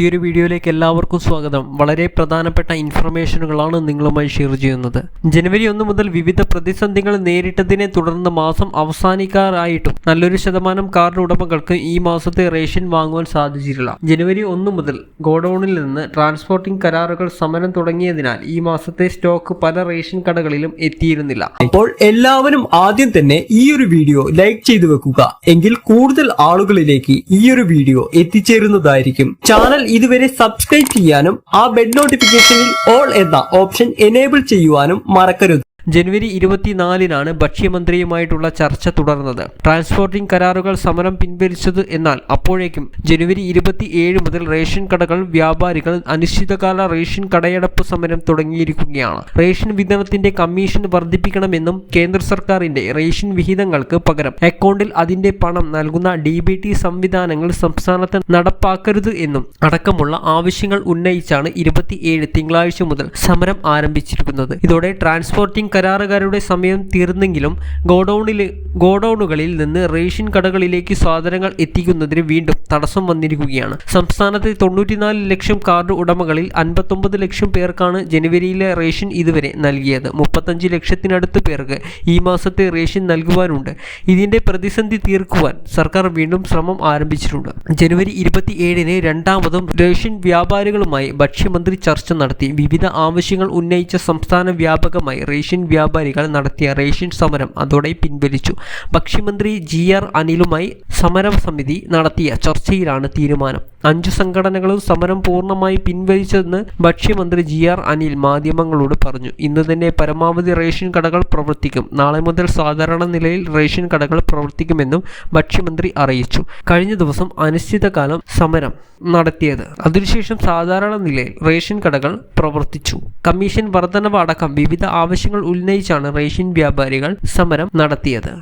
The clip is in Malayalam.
ഈ ഒരു വീഡിയോയിലേക്ക് എല്ലാവർക്കും സ്വാഗതം. വളരെ പ്രധാനപ്പെട്ട ഇൻഫർമേഷനുകളാണ് നിങ്ങളുമായി ഷെയർ ചെയ്യുന്നത്. ജനുവരി ഒന്ന് മുതൽ വിവിധ പ്രതിസന്ധികൾ നേരിട്ടതിനെ തുടർന്ന് മാസം അവസാനിക്കാറായിട്ടും നല്ലൊരു ശതമാനം കാർഡ് ഉടമകൾക്ക് ഈ മാസത്തെ റേഷൻ വാങ്ങുവാൻ സാധിച്ചിട്ടില്ല. ജനുവരി ഒന്ന് മുതൽ ഗോഡൌണിൽ നിന്ന് ട്രാൻസ്പോർട്ടിംഗ് കരാറുകൾ സമരം തുടങ്ങിയതിനാൽ ഈ മാസത്തെ സ്റ്റോക്ക് പല റേഷൻ കടകളിലും എത്തിയിരുന്നില്ല. അപ്പോൾ എല്ലാവരും ആദ്യം തന്നെ ഈ ഒരു വീഡിയോ ലൈക്ക് ചെയ്തു വെക്കുക. എങ്കിൽ കൂടുതൽ ആളുകളിലേക്ക് ഈ ഒരു വീഡിയോ എത്തിച്ചേരുന്നതായിരിക്കും. ചാനൽ ഇതുവരെ സബ്സ്ക്രൈബ് ചെയ്യാനും ആ ബെഡ് നോട്ടിഫിക്കേഷനിൽ ഓൾ എന്ന ഓപ്ഷൻ എനേബിൾ ചെയ്യുവാനും മറക്കരുത്. ജനുവരി ഇരുപത്തിനാലിനാണ് ഭക്ഷ്യമന്ത്രിയുമായിട്ടുള്ള ചർച്ച തുടർന്നത്. ട്രാൻസ്പോർട്ടിംഗ് കരാറുകൾ സമരം പിൻവലിച്ചത് എന്നാൽ അപ്പോഴേക്കും ജനുവരി ഇരുപത്തിയേഴ് മുതൽ റേഷൻ കടകൾ വ്യാപാരികൾ അനിശ്ചിതകാല റേഷൻ കടയടപ്പ് സമരം തുടങ്ങിയിരിക്കുകയാണ്. റേഷൻ വിതരണത്തിന്റെ കമ്മീഷൻ വർദ്ധിപ്പിക്കണമെന്നും കേന്ദ്ര സർക്കാരിന്റെ റേഷൻ വിഹിതങ്ങൾക്ക് പകരം അക്കൗണ്ടിൽ അതിന്റെ പണം നൽകുന്ന ഡി ബി ടി സംവിധാനങ്ങൾ സംസ്ഥാനത്ത് നടപ്പാക്കരുത് എന്നും അടക്കമുള്ള ആവശ്യങ്ങൾ ഉന്നയിച്ചാണ് ഇരുപത്തിയേഴ് തിങ്കളാഴ്ച മുതൽ സമരം ആരംഭിച്ചിരിക്കുന്നത്. ഇതോടെ ട്രാൻസ്പോർട്ടിംഗ് കരാറുകാരുടെ സമയം തീർന്നെങ്കിലും ഗോഡൌണിൽ ഗോഡൌണുകളിൽ നിന്ന് റേഷൻ കടകളിലേക്ക് സാധനങ്ങൾ എത്തിക്കുന്നതിന് വീണ്ടും തടസ്സം വന്നിരിക്കുകയാണ്. സംസ്ഥാനത്തെ തൊണ്ണൂറ്റിനാല് ലക്ഷം കാർഡ് ഉടമകളിൽ അൻപത്തൊമ്പത് ലക്ഷം പേർക്കാണ് ജനുവരിയിലെ റേഷൻ ഇതുവരെ നൽകിയത്. മുപ്പത്തഞ്ച് ലക്ഷത്തിനടുത്ത് പേർക്ക് ഈ മാസത്തെ റേഷൻ നൽകുവാനുണ്ട്. ഇതിന്റെ പ്രതിസന്ധി തീർക്കുവാൻ സർക്കാർ വീണ്ടും ശ്രമം ആരംഭിച്ചിട്ടുണ്ട്. ജനുവരി ഇരുപത്തി ഏഴിന് രണ്ടാമതും റേഷൻ വ്യാപാരികളുമായി ഭക്ഷ്യമന്ത്രി ചർച്ച നടത്തി. വിവിധ ആവശ്യങ്ങൾ ഉന്നയിച്ച സംസ്ഥാന വ്യാപകമായി റേഷൻ വ്യാപാരികൾ നടത്തിയ റേഷൻ സമരം അതോടെ പിൻവലിച്ചു. ഭക്ഷ്യമന്ത്രി ജി ആർ അനിലുമായി സമര സമിതി നടത്തിയ ചർച്ചയിലാണ് തീരുമാനം. അഞ്ചു സംഘടനകളും സമരം പൂർണമായി പിൻവലിച്ചതെന്ന് ഭക്ഷ്യമന്ത്രി ജി ആർ അനിൽ മാധ്യമങ്ങളോട് പറഞ്ഞു. ഇന്ന് തന്നെ പരമാവധി റേഷൻ കടകൾ പ്രവർത്തിക്കും. നാളെ മുതൽ സാധാരണ നിലയിൽ റേഷൻ കടകൾ പ്രവർത്തിക്കുമെന്നും ഭക്ഷ്യമന്ത്രി അറിയിച്ചു. കഴിഞ്ഞ ദിവസം അനിശ്ചിതകാലം സമരം നടത്തിയത്. അതിനുശേഷം സാധാരണ നിലയിൽ റേഷൻ കടകൾ പ്രവർത്തിച്ചു. കമ്മീഷൻ വർധനവ് അടക്കം വിവിധ ആവശ്യങ്ങൾ ഉന്നയിച്ചാണ് റേഷൻ വ്യാപാരികൾ സമരം നടത്തിയത്.